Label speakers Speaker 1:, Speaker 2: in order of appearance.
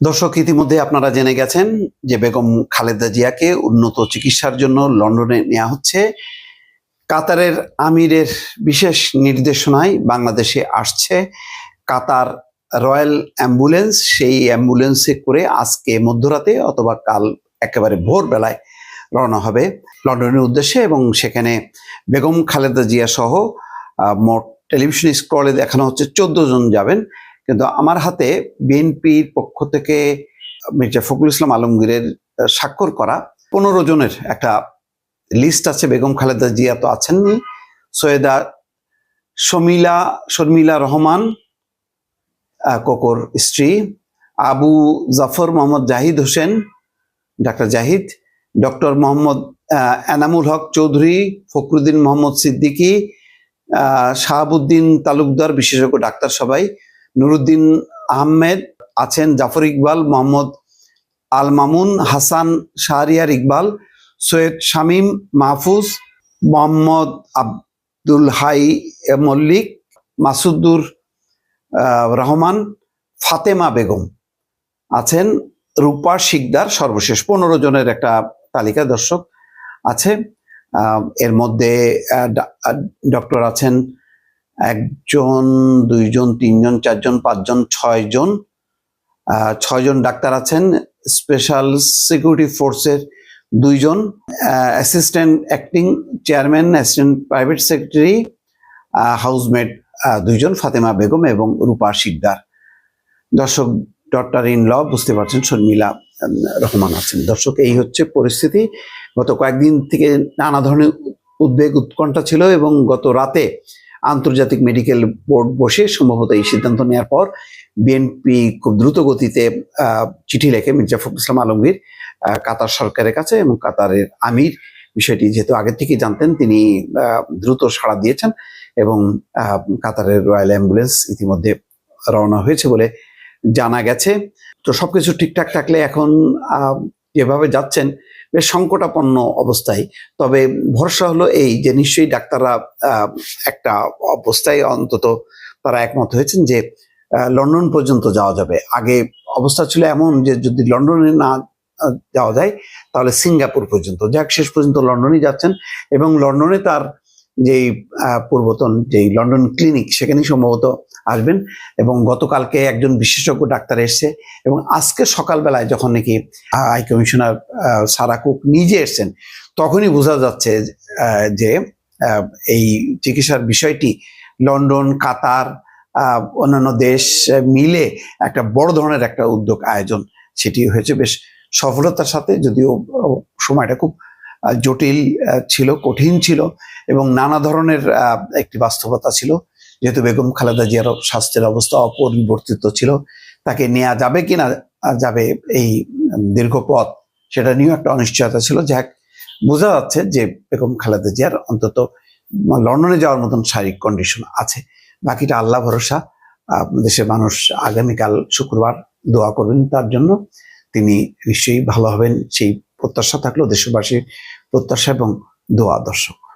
Speaker 1: দর্শক, ইতিমধ্যে আপনারা জেনে গেছেন যে বেগম খালেদা জিয়াকে উন্নত চিকিৎসার জন্য লন্ডনে নেওয়া হচ্ছে। কাতারের আমিরের বিশেষ নির্দেশনায় বাংলাদেশে আসছে কাতার রয়্যাল অ্যাম্বুলেন্স। সেই অ্যাম্বুলেন্সে করে আজকে মধ্যরাতে অথবা কাল একেবারে ভোরবেলায় রওনা হবে লন্ডনের উদ্দেশ্যে এবং সেখানে বেগম খালেদা জিয়া সহ মোট টেলিভিশন স্ক্রলে দেখানো হচ্ছে চোদ্দ জন যাবেন। কিন্তু আমার হাতে বিএনপির পক্ষ থেকে মির্জা ফখরুল ইসলাম আলমগীরের স্বাক্ষর করা পনেরো জনের একটা লিস্ট আছে। বেগম খালেদা জিয়া তো আছেননি সৈয়দা শমিলা, শর্মিলা রহমান কোকর স্ত্রী। আবু জাফর মোহাম্মদ জাহিদ হোসেন, ডাক্তার জাহিদ। ডক্টর মোহাম্মদ এনামুল হক চৌধুরী, ফখরুদ্দিন মোহাম্মদ সিদ্দিকী শাহাবুদ্দিন তালুকদার বিশেষজ্ঞ ডাক্তার সবাই। নুরুদ্দিন আহমেদ আছেন জাফর ইকবাল, মোহাম্মদ আল মামুন হাসান শাহরিয়ার ইকবাল, সৈয়দ শামীম মাহফুজ, মোহাম্মদ আব্দুল হাই মল্লিক, মাসুদুর রহমান, ফাতেমা বেগম আছেন। রূপা শিকদার সর্বশেষ পনেরো জনের একটা তালিকা দর্শক আছে। এর মধ্যে ডক্টর আছেন একজন, দুইজন, তিনজন, চারজন, পাঁচজন, ছয়জন ছয়জন ডাক্তার আছেন স্পেশাল সিকিউরিটি ফোর্সের দুইজন assistant acting chairman assistant private secretary housemate দুইজন, ফাতেমা বেগম এবং রূপা শিকদার। দর্শক ডক্টর ইন ল বুঝতে পারছেন, শর্মিলা রহমান আছেন। দর্শক, এই হচ্ছে পরিস্থিতি। গত কয়েকদিন থেকে নানা ধরনের উদ্বেগ, উৎকণ্ঠা ছিল এবং গত রাতে আন্তর্জাতিক মেডিকেল বোর্ড বসে সম্ভবত এই সিদ্ধান্ত নেওয়ার পর বিএনপি খুব দ্রুত গতিতে চিঠি লেখে মির্জা ফখরুল ইসলাম আলমগীর কাতার সরকারের কাছে এবং কাতারের আমির। বিষয়টি যেহেতু আগে থেকেই জানতেন, তিনি দ্রুত সাড়া দিয়েছেন এবং কাতারের রয়্যাল অ্যাম্বুলেন্স ইতিমধ্যে রওনা হয়েছে বলে জানা গেছে। তো সবকিছু ঠিকঠাক থাকলে এখন যেভাবে যাচ্ছেন, বেশ সংকটাপন্ন অবস্থায়। তবে ভরসা হলো এই যে নিশ্চয়ই ডাক্তাররা একটা অবস্থায় অন্তত তারা একমত হয়েছেন যে লন্ডন পর্যন্ত যাওয়া যাবে। আগে অবস্থা ছিল এমন যে যদি লন্ডনে না যাওয়া যায়, তাহলে সিঙ্গাপুর পর্যন্ত। যাক, শেষ পর্যন্ত লন্ডনে যাচ্ছেন এবং লন্ডনে তার যেই পূর্বতন যেই লন্ডন ক্লিনিক সেখানেই সম্ভবত আসবেন এবং গতকালকে একজন বিশেষজ্ঞ ডাক্তার এসছে এবং আজকে সকালবেলায় যখন নাকি হাই কমিশনার সারা কুক নিজে এসছেন, তখনই বোঝা যাচ্ছে যে এই চিকিৎসার বিষয়টি লন্ডন, কাতার অন্যান্য দেশ মিলে একটা বড় ধরনের একটা উদ্যোগ আয়োজন, সেটি হয়েছে বেশ সফলতার সাথে, যদিও সময়টা খুব জটিল ছিল, কঠিন ছিল এবং নানা ধরনের একটি বাস্তবতা ছিল। যেহেতু বেগম খালেদা জিয়ার স্বাস্থ্যের অবস্থা অপরিবর্তিত ছিল, তাকে নেওয়া যাবে কি না যাবে এই দীর্ঘ পথ, সেটা নিয়েও একটা অনিশ্চয়তা ছিল। যাক, বোঝা যাচ্ছে যে বেগম খালেদা জিয়ার অন্তত লন্ডনে যাওয়ার মতন শারীরিক কন্ডিশন আছে। বাকিটা আল্লাহ ভরসা দেশের মানুষ আগামীকাল শুক্রবার দোয়া করবেন তার জন্য। তিনি নিশ্চয়ই ভালো হবেন, সেই প্রত্যাশা থাকল দেশবাসীর প্রত্যাশা এবং দোয়া দর্শক।